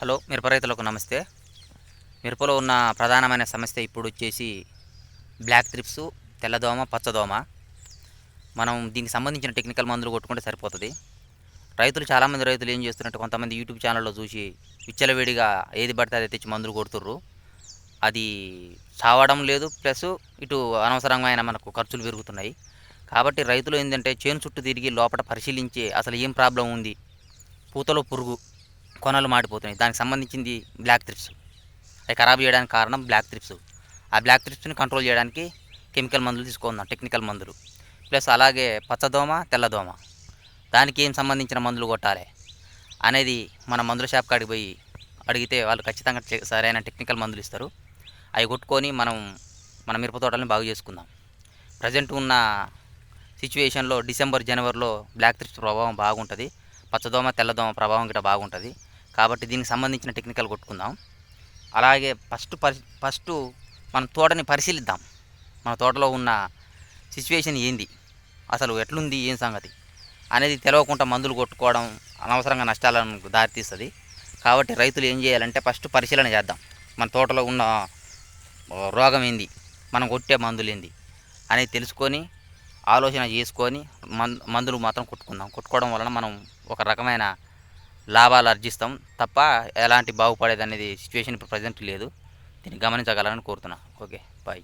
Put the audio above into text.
Hello మిరప రైతులకు నమస్తే. మిరపలో ఉన్న ప్రధానమైన సమస్య ఇప్పుడు వచ్చేసి బ్లాక్ త్రిప్స్ తెల్లదోమ పచ్చదోమ. మనం దీనికి సంబంధించిన టెక్నికల్ మందులు కొట్టుకుంటే సరిపోతుంది. రైతులు చాలామంది రైతులు ఏం చేస్తున్నట్టు కొంతమంది యూట్యూబ్ ఛానల్లో చూసి విచ్చలవేడిగా ఏది పడితే అది తెచ్చి మందులు కొడుతుర్రు. అది చావడం లేదు ప్లస్ ఇటు అనవసరమైన మనకు ఖర్చులు పెరుగుతున్నాయి. కాబట్టి రైతులు ఏంటంటే చేను చుట్టూ తిరిగి లోపల పరిశీలించి అసలు ఏం ప్రాబ్లం ఉంది? పూతలో పురుగు. కొనలు మాడిపోతున్నాయి. దానికి సంబంధించింది బ్లాక్ త్రిప్స్ అవి ఖరాబ్ చేయడానికి కారణం బ్లాక్ త్రిప్స్ ఆ బ్లాక్ త్రిప్స్ని కంట్రోల్ చేయడానికి కెమికల్ మందులు తీసుకుందాం టెక్నికల్ మందులు. ప్లస్ అలాగే పచ్చదోమ తెల్లదోమ. దానికి ఏం సంబంధించిన మందులు కొట్టాలి అనేది మన మందుల షాప్ కాడికి పోయి అడిగితే వాళ్ళు ఖచ్చితంగా సరైన టెక్నికల్ మందులు ఇస్తారు. అవి కొట్టుకొని మనం మన మిరప తోటలను బాగు చేసుకుందాం. ప్రజెంట్ ఉన్న సిచ్యువేషన్లో డిసెంబర్ జనవరిలో బ్లాక్ త్రిప్స్ ప్రభావం బాగుంటుంది. పచ్చదోమ తెల్లదోమ ప్రభావం గిట్ట బాగుంటుంది. కాబట్టి దీనికి సంబంధించిన టెక్నికల్ కొట్టుకుందాం. అలాగే ఫస్ట్ పరి ఫస్ట్ మన తోటని పరిశీలిద్దాం. మన తోటలో ఉన్న సిచ్యువేషన్ ఏంది? అసలు ఎట్లుంది? ఏం సంగతి? అనేది తెలవకుండా మందులు కొట్టుకోవడం అనవసరంగా నష్టాలను దారితీస్తుంది. కాబట్టి రైతులు ఏం చేయాలంటే ఫస్ట్ పరిశీలన చేద్దాం. మన తోటలో ఉన్న రోగం ఏంది? మనం కొట్టే మందులు ఏంది? అనేది తెలుసుకొని ఆలోచన చేసుకొని మందులు మాత్రం కొట్టుకుందాం. కొట్టుకోవడం వలన మనం ఒక రకమైన లాభాలు అర్జిస్తాం తప్ప ఎలాంటి బాగుపడేది అనేది సిచ్యువేషన్ ఇప్పుడు ప్రజెంట్ లేదు. దీన్ని గమనించగలరని కోరుతున్నా. Okay bye